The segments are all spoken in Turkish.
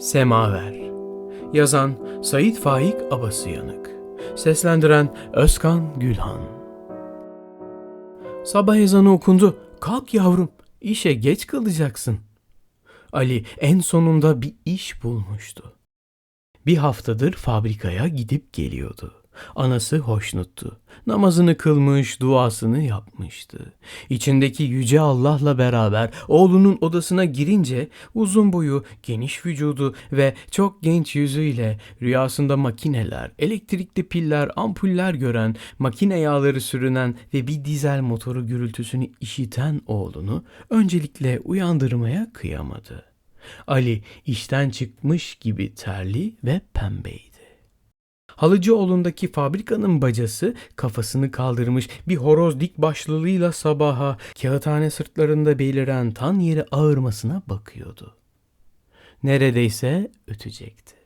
Semaver Yazan Sait Faik Abasıyanık Seslendiren Özkan Gülhan Sabah ezanı okundu. Kalk yavrum, işe geç kalacaksın. Ali en sonunda bir iş bulmuştu. Bir haftadır fabrikaya gidip geliyordu. Anası hoşnuttu. Namazını kılmış, duasını yapmıştı. İçindeki yüce Allah'la beraber oğlunun odasına girince uzun boyu, geniş vücudu ve çok genç yüzüyle rüyasında makineler, elektrikli piller, ampuller gören, makine yağları sürünen ve bir dizel motoru gürültüsünü işiten oğlunu öncelikle uyandırmaya kıyamadı. Ali işten çıkmış gibi terli ve pembeydi. Halıcıoğlu'ndaki fabrikanın bacası kafasını kaldırmış bir horoz dik başlılığıyla sabaha kağıthane sırtlarında beliren tan yeri ağırmasına bakıyordu. Neredeyse ötecekti.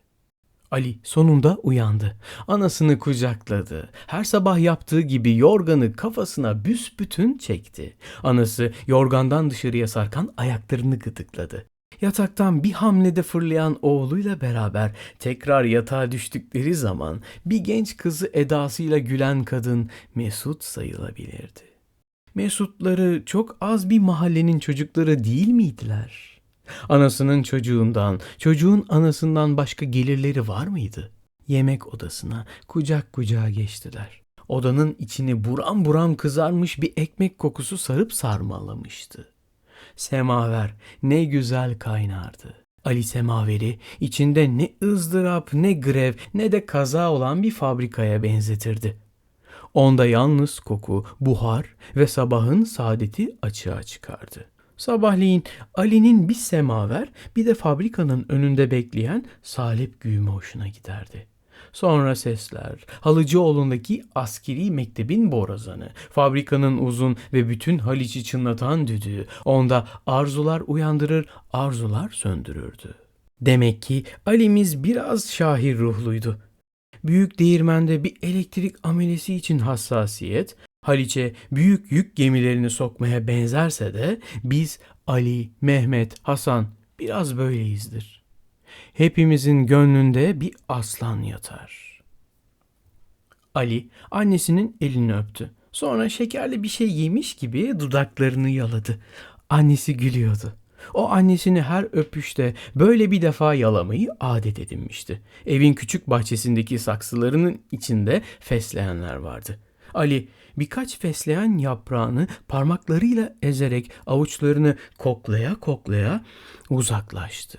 Ali sonunda uyandı. Anasını kucakladı. Her sabah yaptığı gibi yorganı kafasına büsbütün çekti. Anası yorgandan dışarıya sarkan ayaklarını gıdıkladı. Yataktan bir hamlede fırlayan oğluyla beraber tekrar yatağa düştükleri zaman bir genç kızı edasıyla gülen kadın Mesut sayılabilirdi. Mesutları çok az bir mahallenin çocukları değil miydiler? Anasının çocuğundan, çocuğun anasından başka gelirleri var mıydı? Yemek odasına kucak kucağa geçtiler. Odanın içini buram buram kızarmış bir ekmek kokusu sarıp sarmalamıştı. Semaver ne güzel kaynardı. Ali semaveri içinde ne ızdırap ne grev ne de kaza olan bir fabrikaya benzetirdi. Onda yalnız koku, buhar ve sabahın saadeti açığa çıkardı. Sabahleyin Ali'nin bir semaver bir de fabrikanın önünde bekleyen salep güğümü hoşuna giderdi. Sonra sesler, Halıcıoğlu'ndaki askeri mektebin borazanı, fabrikanın uzun ve bütün Haliç'i çınlatan düdüğü, onda arzular uyandırır, arzular söndürürdü. Demek ki Ali'miz biraz şahir ruhluydu. Büyük değirmende bir elektrik amelesi için hassasiyet, Haliç'e büyük yük gemilerini sokmaya benzerse de biz Ali, Mehmet, Hasan biraz böyleyizdir. Hepimizin gönlünde bir aslan yatar. Ali annesinin elini öptü. Sonra şekerli bir şey yemiş gibi dudaklarını yaladı. Annesi gülüyordu. O annesini her öpüşte böyle bir defa yalamayı adet edinmişti. Evin küçük bahçesindeki saksılarının içinde fesleğenler vardı. Ali birkaç fesleğen yaprağını parmaklarıyla ezerek avuçlarını koklaya koklaya uzaklaştı.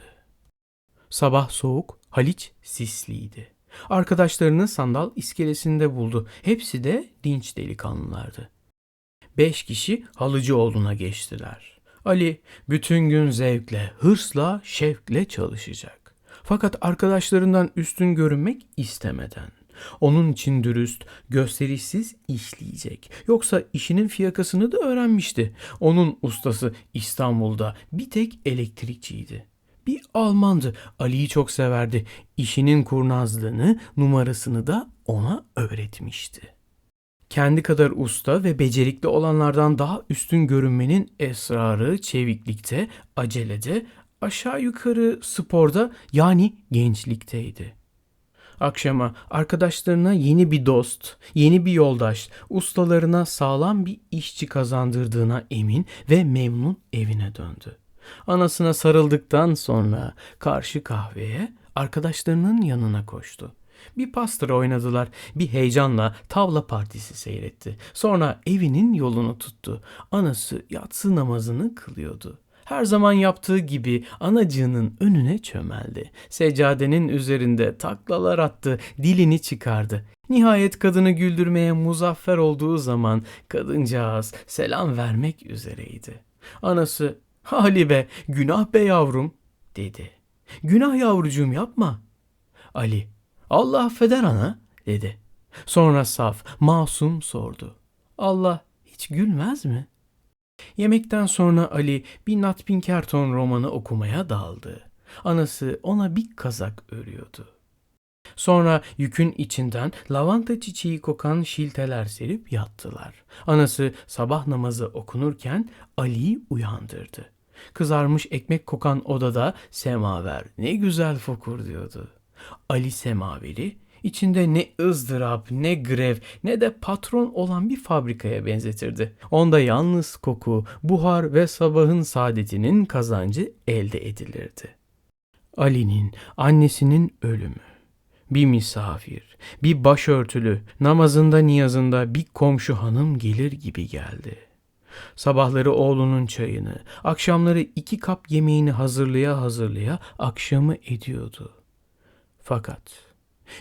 Sabah soğuk, Haliç sisliydi. Arkadaşlarını sandal iskelesinde buldu. Hepsi de dinç delikanlılardı. Beş kişi Halıcıoğlu'na geçtiler. Ali bütün gün zevkle, hırsla, şevkle çalışacak. Fakat arkadaşlarından üstün görünmek istemeden. Onun için dürüst, gösterişsiz işleyecek. Yoksa işinin fiyakasını da öğrenmişti. Onun ustası İstanbul'da bir tek elektrikçiydi. Bir Almandı. Ali'yi çok severdi. İşinin kurnazlığını, numarasını da ona öğretmişti. Kendi kadar usta ve becerikli olanlardan daha üstün görünmenin esrarı çeviklikte, acelede, aşağı yukarı sporda yani gençlikteydi. Akşama arkadaşlarına yeni bir dost, yeni bir yoldaş, ustalarına sağlam bir işçi kazandırdığına emin ve memnun evine döndü. Anasına sarıldıktan sonra karşı kahveye arkadaşlarının yanına koştu. Bir pastıra oynadılar. Bir heyecanla tavla partisi seyretti. Sonra evinin yolunu tuttu. Anası yatsı namazını kılıyordu. Her zaman yaptığı gibi anacığının önüne çömeldi. Seccadenin üzerinde taklalar attı, dilini çıkardı. Nihayet kadını güldürmeye muzaffer olduğu zaman kadıncağız selam vermek üzereydi. Anası Ali be, günah be yavrum, dedi. Günah yavrucuğum yapma. Ali, Allah affeder ana, dedi. Sonra saf, masum sordu. Allah hiç gülmez mi? Yemekten sonra Ali bir Nat Pinkerton romanı okumaya daldı. Anası ona bir kazak örüyordu. Sonra yükün içinden lavanta çiçeği kokan şilteler serip yattılar. Anası sabah namazı okunurken Ali'yi uyandırdı. Kızarmış ekmek kokan odada semaver ne güzel fokur diyordu. Ali semaveri içinde ne ızdırap, ne grev, ne de patron olan bir fabrikaya benzetirdi. Onda yalnız koku, buhar ve sabahın saadetinin kazancı elde edilirdi. Ali'nin annesinin ölümü. Bir misafir, bir başörtülü, namazında niyazında bir komşu hanım gelir gibi geldi. Sabahları oğlunun çayını, akşamları iki kap yemeğini hazırlaya hazırlaya akşamı ediyordu. Fakat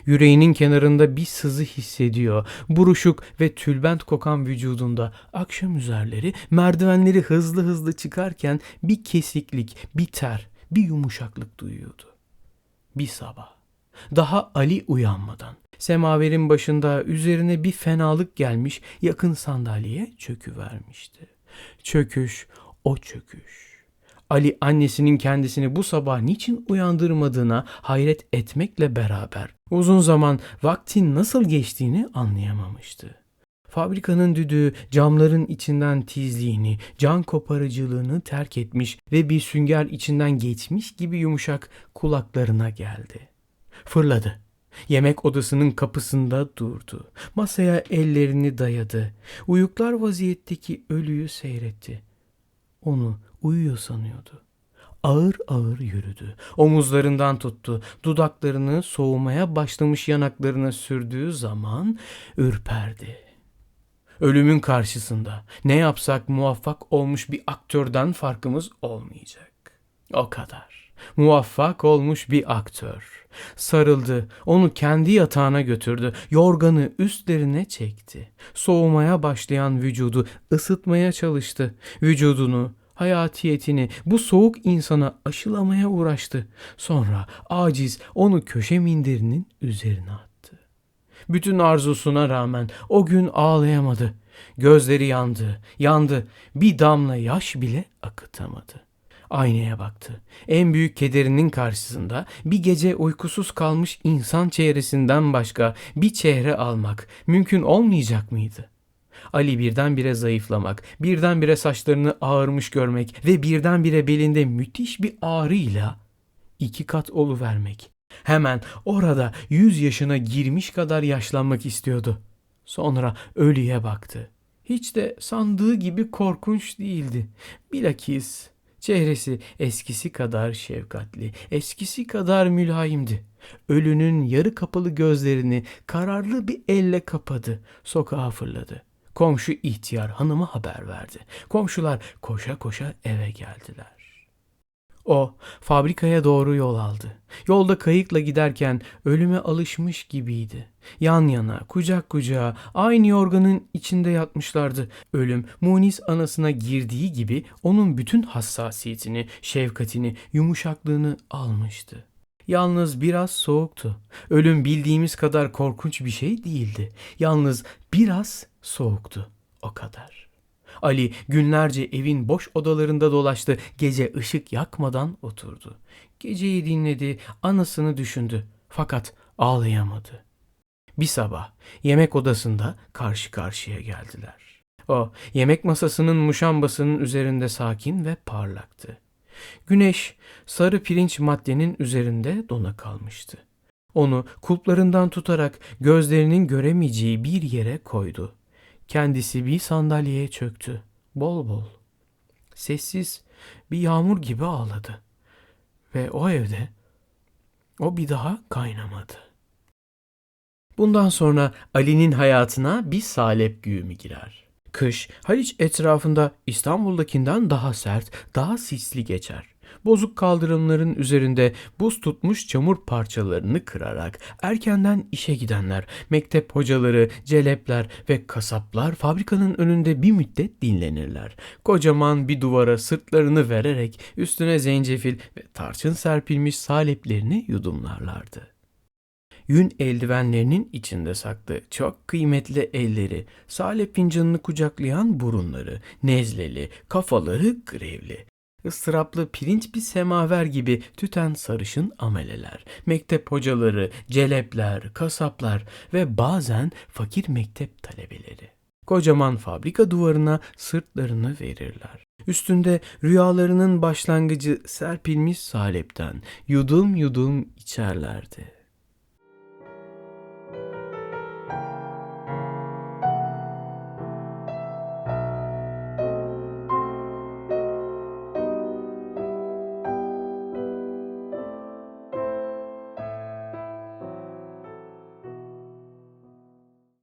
yüreğinin kenarında bir sızı hissediyor. Buruşuk ve tülbent kokan vücudunda akşam üzerleri merdivenleri hızlı hızlı çıkarken bir kesiklik, bir ter, bir yumuşaklık duyuyordu. Bir sabah daha Ali uyanmadan semaverin başında üzerine bir fenalık gelmiş yakın sandalyeye çöküvermişti. Çöküş o çöküş. Ali annesinin kendisini bu sabah niçin uyandırmadığına hayret etmekle beraber uzun zaman vaktin nasıl geçtiğini anlayamamıştı. Fabrikanın düdüğü camların içinden tizliğini, can koparıcılığını terk etmiş ve bir sünger içinden geçmiş gibi yumuşak kulaklarına geldi. Fırladı. Yemek odasının kapısında durdu. Masaya ellerini dayadı. Uyuklar vaziyetteki ölüyü seyretti. Onu uyuyor sanıyordu. Ağır ağır yürüdü. Omuzlarından tuttu. Dudaklarını soğumaya başlamış yanaklarına sürdüğü zaman ürperdi. Ölümün karşısında ne yapsak muvaffak olmuş bir aktörden farkımız olmayacak. O kadar. Muvaffak olmuş bir aktör. Sarıldı, onu kendi yatağına götürdü, yorganı üstlerine çekti. Soğumaya başlayan vücudu ısıtmaya çalıştı. Vücudunu, hayatiyetini bu soğuk insana aşılamaya uğraştı. Sonra aciz onu köşe minderinin üzerine attı. Bütün arzusuna rağmen o gün ağlayamadı. Gözleri yandı, yandı. Bir damla yaş bile akıtamadı. Aynaya baktı. En büyük kederinin karşısında bir gece uykusuz kalmış insan çehresinden başka bir çehre almak mümkün olmayacak mıydı? Ali birdenbire zayıflamak, birdenbire saçlarını ağırmış görmek ve birdenbire belinde müthiş bir ağrıyla iki kat oluvermek. Hemen orada yüz yaşına girmiş kadar yaşlanmak istiyordu. Sonra ölüye baktı. Hiç de sandığı gibi korkunç değildi. Bilakis Çehresi eskisi kadar şefkatli, eskisi kadar mülayimdi. Ölünün yarı kapalı gözlerini kararlı bir elle kapadı. Sokağa fırladı. Komşu ihtiyar hanıma haber verdi. Komşular koşa koşa eve geldiler. O fabrikaya doğru yol aldı. Yolda kayıkla giderken ölüme alışmış gibiydi. Yan yana, kucak kucağa, aynı yorganın içinde yatmışlardı. Ölüm Munis anasına girdiği gibi onun bütün hassasiyetini, şefkatini, yumuşaklığını almıştı. Yalnız biraz soğuktu. Ölüm bildiğimiz kadar korkunç bir şey değildi. Yalnız biraz soğuktu. O kadar. Ali günlerce evin boş odalarında dolaştı. Gece ışık yakmadan oturdu. Geceyi dinledi, anasını düşündü. Fakat ağlayamadı. Bir sabah yemek odasında karşı karşıya geldiler. O yemek masasının muşambasının üzerinde sakin ve parlaktı. Güneş sarı pirinç maddenin üzerinde dona kalmıştı. Onu kulplarından tutarak gözlerinin göremeyeceği bir yere koydu. Kendisi bir sandalyeye çöktü. Bol bol. Sessiz bir yağmur gibi ağladı. Ve o evde o bir daha kaynamadı. Bundan sonra Ali'nin hayatına bir salep güğümü girer. Kış Haliç etrafında İstanbul'dakinden daha sert, daha sisli geçer bozuk kaldırımların üzerinde buz tutmuş çamur parçalarını kırarak erkenden işe gidenler, mektep hocaları, celepler ve kasaplar fabrikanın önünde bir müddet dinlenirler. Kocaman bir duvara sırtlarını vererek üstüne zencefil ve tarçın serpilmiş saleplerini yudumlarlardı. Yün eldivenlerinin içinde saklı çok kıymetli elleri, salep fincanını kucaklayan burunları, nezleli, kafaları grevli, ıstıraplı pirinç bir semaver gibi tüten sarışın ameleler, mektep hocaları, celepler, kasaplar ve bazen fakir mektep talebeleri. Kocaman fabrika duvarına sırtlarını verirler. Üstünde rüyalarının başlangıcı serpilmiş salepten yudum yudum içerlerdi.